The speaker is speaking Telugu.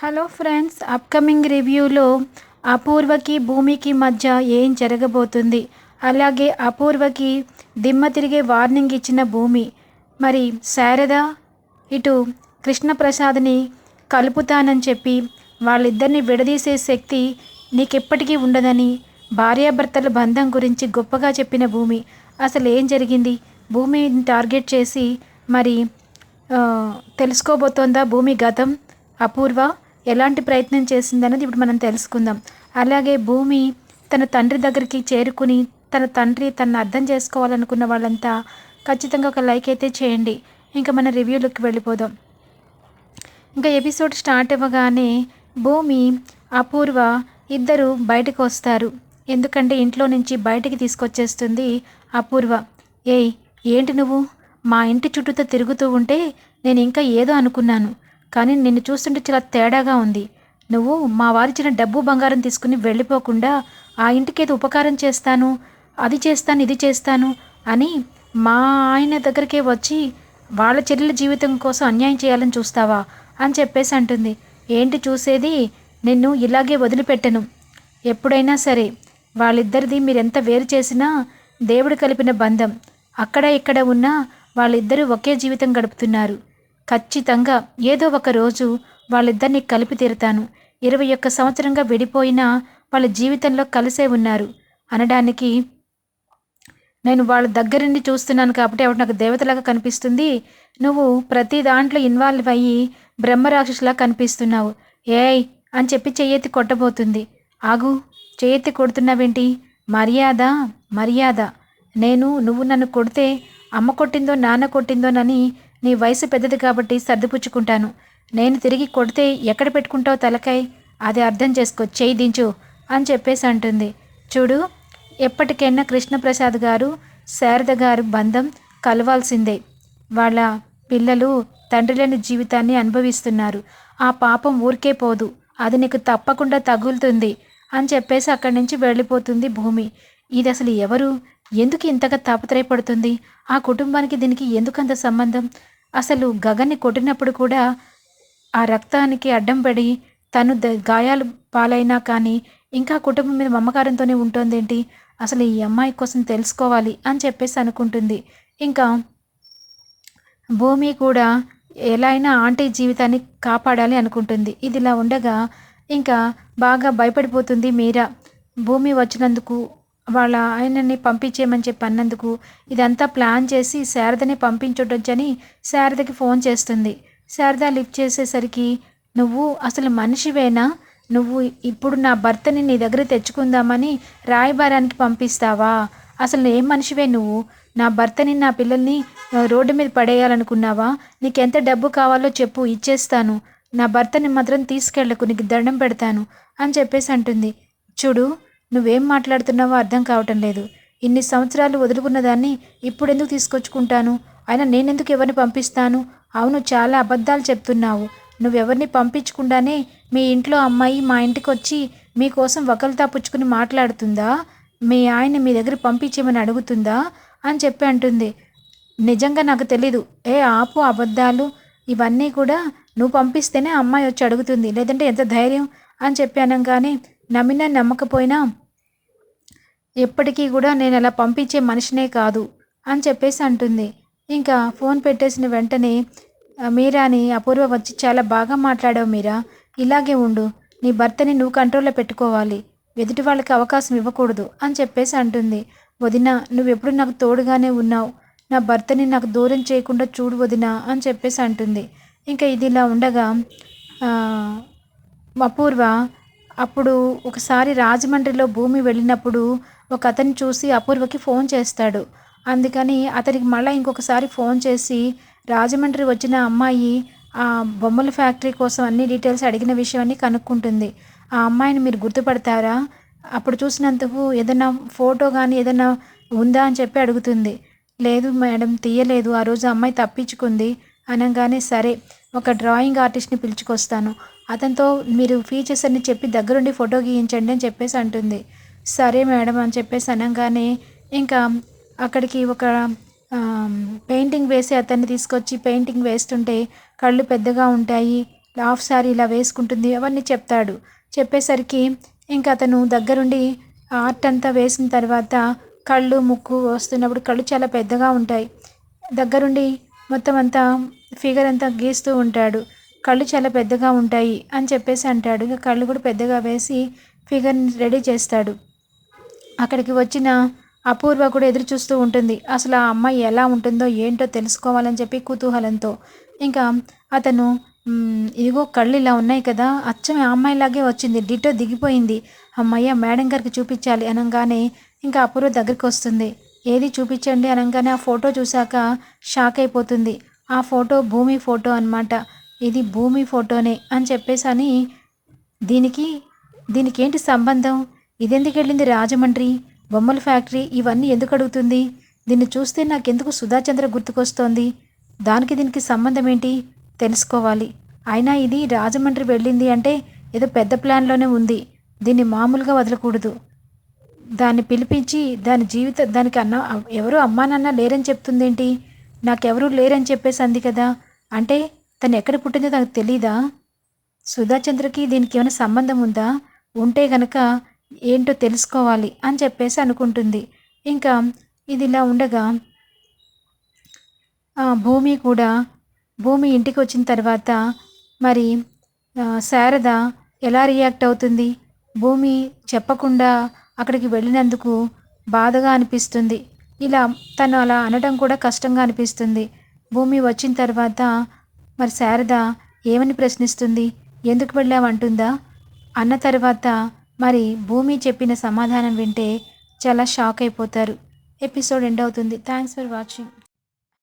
హలో ఫ్రెండ్స్ అప్కమింగ్ రివ్యూలో అపూర్వకి భూమికి మధ్య ఏం జరగబోతుంది? అలాగే అపూర్వకి దిమ్మ తిరిగే వార్నింగ్ ఇచ్చిన భూమి. మరి శారద ఇటు కృష్ణప్రసాద్ని కలుపుతానని చెప్పి వాళ్ళిద్దరిని విడదీసే శక్తి నీకెప్పటికీ ఉండదని భార్యాభర్తల బంధం గురించి గొప్పగా చెప్పిన భూమి. అసలు ఏం జరిగింది? భూమిని టార్గెట్ చేసి మరి తెలుసుకోబోతోందా భూమి గతం? అపూర్వ ఎలాంటి ప్రయత్నం చేసిందన్నది ఇప్పుడు మనం తెలుసుకుందాం. అలాగే భూమి తన తండ్రి దగ్గరికి చేరుకుని తన తండ్రి తనను అర్థం చేసుకోవాలనుకున్న వాళ్ళంతా ఖచ్చితంగా ఒక లైక్ అయితే చేయండి. ఇంకా మన రివ్యూలోకి వెళ్ళిపోదాం. ఇంకా ఎపిసోడ్ స్టార్ట్ అవ్వగానే భూమి అపూర్వ ఇద్దరు బయటకు వస్తారు. ఎందుకంటే ఇంట్లో నుంచి బయటికి తీసుకొచ్చేస్తుంది అపూర్వ. ఏయ్ ఏంటి నువ్వు? మా ఇంటి చుట్టూతో తిరుగుతూ ఉంటే నేను ఇంకా ఏదో అనుకున్నాను. కానీ నిన్ను చూస్తుంటే చాలా తేడాగా ఉంది. నువ్వు మా వారిచ్చిన డబ్బు బంగారం తీసుకుని వెళ్ళిపోకుండా ఆ ఇంటికి ఉపకారం చేస్తాను అది చేస్తాను ఇది చేస్తాను అని మా ఆయన దగ్గరికే వచ్చి వాళ్ళ చెల్లెల జీవితం కోసం అన్యాయం చేయాలని చూస్తావా అని చెప్పేసి అంటుంది. ఏంటి చూసేది? నిన్ను ఇలాగే వదిలిపెట్టను. ఎప్పుడైనా సరే వాళ్ళిద్దరిది మీరెంత వేరు చేసినా దేవుడు కలిపిన బంధం. అక్కడ ఇక్కడ ఉన్నా వాళ్ళిద్దరూ ఒకే జీవితం గడుపుతున్నారు. ఖచ్చితంగా ఏదో ఒక రోజు వాళ్ళిద్దరిని కలిపి తీరుతాను. ఇరవై ఒక్క సంవత్సరంగా విడిపోయినా వాళ్ళ జీవితంలో కలిసే ఉన్నారు. అనడానికి నేను వాళ్ళ దగ్గర నుండి చూస్తున్నాను కాబట్టి ఆవిడ నాకు దేవతలాగా కనిపిస్తుంది? నువ్వు ప్రతి దాంట్లో ఇన్వాల్వ్ అయ్యి బ్రహ్మరాక్షసులా కనిపిస్తున్నావు. ఏయ్ అని చెప్పి చెయ్యెత్తి కొట్టబోతుంది. ఆగు చెయ్యెత్తి కొడుతున్నావేంటి? మర్యాద మర్యాద. నేను నువ్వు నన్ను కొడితే అమ్మ కొట్టిందో నాన్న కొట్టిందోనని నీ వయసు పెద్దది కాబట్టి సర్దిపుచ్చుకుంటాను. నేను తిరిగి కొడితే ఎక్కడ పెట్టుకుంటావు తలకాయ్? అది అర్థం చేసుకో చేయి దించు అని చెప్పేసి అంటుంది. చూడు ఎప్పటికైనా కృష్ణప్రసాద్ గారు శారద గారు బంధం కలవాల్సిందే. వాళ్ళ పిల్లలు తండ్రి లేని జీవితాన్ని అనుభవిస్తున్నారు. ఆ పాపం ఊరికే పోదు. అది నీకు తప్పకుండా తగులుతుంది అని చెప్పేసి అక్కడి నుంచి వెళ్ళిపోతుంది భూమి. ఇది అసలు ఎవరు? ఎందుకు ఇంతగా తాపత్రయపడుతుంది? ఆ కుటుంబానికి దీనికి ఎందుకంత సంబంధం? అసలు గగన్ని కొట్టినప్పుడు కూడా ఆ రక్తానికి అడ్డం పడి తను గాయాలు పాలైనా కానీ ఇంకా కుటుంబం మీద మమకారంతోనే ఉంటుందేంటి? అసలు ఈ అమ్మాయి కోసం తెలుసుకోవాలి అని చెప్పేసి అనుకుంటుంది. ఇంకా భూమి కూడా ఎలా అయినా ఆంటీ జీవితాన్ని కాపాడాలి అనుకుంటుంది. ఇది ఇలా ఉండగా ఇంకా బాగా భయపడిపోతుంది మీరా. భూమి వచ్చినందుకు వాళ్ళ ఆయనని పంపించేయమని చెప్పి అన్నందుకు ఇదంతా ప్లాన్ చేసి శారదని పంపించొచ్చని శారదకి ఫోన్ చేస్తుంది. శారద లిఫ్ట్ చేసేసరికి నువ్వు అసలు మనిషివేనా? నువ్వు ఇప్పుడు నా భర్తని నీ దగ్గర తెచ్చుకుందామని రాయబారానికి పంపిస్తావా? అసలు ఏం మనిషివే నువ్వు? నా భర్తని నా పిల్లల్ని రోడ్డు మీద పడేయాలనుకున్నావా? నీకెంత డబ్బు కావాలో చెప్పు ఇచ్చేస్తాను. నా భర్తని మాత్రం తీసుకెళ్ళకు నీకు దండం పెడతాను అని చెప్పేసి అంటుంది. చూడు నువ్వేం మాట్లాడుతున్నావో అర్థం కావటం లేదు. ఇన్ని సంవత్సరాలు వదులుకున్న దాన్ని ఇప్పుడు ఎందుకు తీసుకొచ్చుకుంటాను? అయినా నేనెందుకు ఎవరిని పంపిస్తాను? అవును చాలా అబద్ధాలు చెప్తున్నావు. నువ్వెవరిని పంపించకుండానే మీ ఇంట్లో అమ్మాయి మా ఇంటికి వచ్చి మీకోసం వకల్తా పుచ్చుకుని మాట్లాడుతుందా? మీ ఆయన మీ దగ్గర పంపించేమని అడుగుతుందా? అని చెప్పి అంటుంది. నిజంగా నాకు తెలీదు. ఏ ఆపు అబద్ధాలు ఇవన్నీ కూడా నువ్వు పంపిస్తేనే అమ్మాయి వచ్చి అడుగుతుంది. లేదంటే ఎంత ధైర్యం? అని చెప్పి అనగానే నమ్మినా నమ్మకపోయినా ఎప్పటికీ కూడా నేను అలా పంపించే మనిషినే కాదు అని చెప్పేసి అంటుంది. ఇంకా ఫోన్ పెట్టేసిన వెంటనే మీరాని అపూర్వ వచ్చి చాలా బాగా మాట్లాడావు మీరా. ఇలాగే ఉండు. నీ భర్తని నువ్వు కంట్రోల్లో పెట్టుకోవాలి. ఎదుటి వాళ్ళకి అవకాశం ఇవ్వకూడదు అని చెప్పేసి అంటుంది. వదిన నువ్వెప్పుడు నాకు తోడుగానే ఉన్నావు. నా భర్తని నాకు దూరం చేయకుండా చూడు వదిన అని చెప్పేసి అంటుంది. ఇంకా ఇది ఇలా ఉండగా అపూర్వ అప్పుడు ఒకసారి రాజమండ్రిలో భూమి వెళ్ళినప్పుడు ఒక అతను చూసి అపూర్వకి ఫోన్ చేస్తాడు. అందుకని అతనికి మళ్ళీ ఇంకొకసారి ఫోన్ చేసి రాజమండ్రి వచ్చిన అమ్మాయి ఆ బొమ్మల ఫ్యాక్టరీ కోసం అన్ని డీటెయిల్స్ అడిగిన విషయాన్ని కనుక్కుంటుంది. ఆ అమ్మాయిని మీరు గుర్తుపడతారా? అప్పుడు చూసినందుకు ఏదైనా ఫోటో కానీ ఏదైనా ఉందా అని చెప్పి అడుగుతుంది. లేదు మేడం తీయలేదు. ఆ రోజు అమ్మాయి తప్పించుకుంది. అనగానే సరే ఒక డ్రాయింగ్ ఆర్టిస్ట్ని పిలుచుకొస్తాను. అతనితో మీరు ఫీచర్స్ అన్ని చెప్పి దగ్గరుండి ఫోటో గీయించండి అని చెప్పేసి అంటుంది. సరే మేడం అని చెప్పేసి అనగానే ఇంకా అక్కడికి ఒక పెయింటింగ్ వేసి అతన్ని తీసుకొచ్చి పెయింటింగ్ వేస్తుంటే కళ్ళు పెద్దగా ఉంటాయి. హాఫ్ శారీ ఇలా వేసుకుంటుంది. అవన్నీ చెప్తాడు. చెప్పేసరికి ఇంకా అతను దగ్గరుండి ఆర్ట్ అంతా వేసిన తర్వాత కళ్ళు ముక్కు వస్తున్నప్పుడు కళ్ళు చాలా పెద్దగా ఉంటాయి. దగ్గరుండి మొత్తం అంతా ఫిగర్ అంతా గీస్తూ ఉంటాడు. కళ్ళు చాలా పెద్దగా ఉంటాయి అని చెప్పేసి అంటాడు. ఇంకా కళ్ళు కూడా పెద్దగా వేసి ఫిగర్ని రెడీ చేస్తాడు. అక్కడికి వచ్చిన అపూర్వ కూడా ఎదురు చూస్తూ ఉంటుంది. అసలు ఆ అమ్మాయి ఎలా ఉంటుందో ఏంటో తెలుసుకోవాలని చెప్పి కుతూహలంతో. ఇంకా అతను ఇదిగో కళ్ళు ఇలా ఉన్నాయి కదా అచ్చం ఆ అమ్మాయిలాగే వచ్చింది. డిటో దిగిపోయింది. అమ్మయ్య మేడం గారికి చూపించాలి అనగానే ఇంకా అపూర్వ దగ్గరికి వస్తుంది. ఏది చూపించండి అనగానే ఆ ఫోటో చూశాక షాక్ అయిపోతుంది. ఆ ఫోటో భూమి ఫోటో అన్నమాట. ఇది భూమి ఫోటోనే అని చెప్పేసి అని దీనికి దీనికి ఏంటి సంబంధం? ఇదెందుకు వెళ్ళింది రాజమండ్రి? బొమ్మల ఫ్యాక్టరీ ఇవన్నీ ఎందుకు అడుగుతుంది? దీన్ని చూస్తే నాకెందుకు సుధాచంద్ర గుర్తుకొస్తోంది? దానికి దీనికి సంబంధం ఏంటి తెలుసుకోవాలి. అయినా ఇది రాజమండ్రి వెళ్ళింది అంటే ఏదో పెద్ద ప్లాన్లోనే ఉంది. దీన్ని మామూలుగా వదలకూడదు. దాన్ని పిలిపించి దాని జీవిత దానికి అన్న ఎవరు అమ్మా నాన్న లేరని చెప్తుందేంటి? నాకెవరూ లేరని చెప్పేసి అంది కదా. అంటే తను ఎక్కడ పుట్టిందో నాకు తెలీదా? సుధాచంద్రకి దీనికి ఏమైనా సంబంధం ఉందా? ఉంటే గనక ఏంటో తెలుసుకోవాలి అని చెప్పేసి అనుకుంటుంది. ఇంకా ఇది ఇలా ఉండగా భూమి కూడా భూమి ఇంటికి వచ్చిన తర్వాత మరి శారద ఎలా రియాక్ట్ అవుతుంది? భూమి చెప్పకుండా అక్కడికి వెళ్ళినందుకు బాధగా అనిపిస్తుంది. ఇలా తను అలా అనడం కూడా కష్టంగా అనిపిస్తుంది. భూమి వచ్చిన తర్వాత మరి శారద ఏమని ప్రశ్నిస్తుంది? ఎందుకు వెళ్ళావంటుందా? అన్న తర్వాత మరి భూమి చెప్పిన సమాధానం వింటే చాలా షాక్ అయిపోతారు. ఎపిసోడ్ ఎండ్ అవుతుంది. Thanks for watching.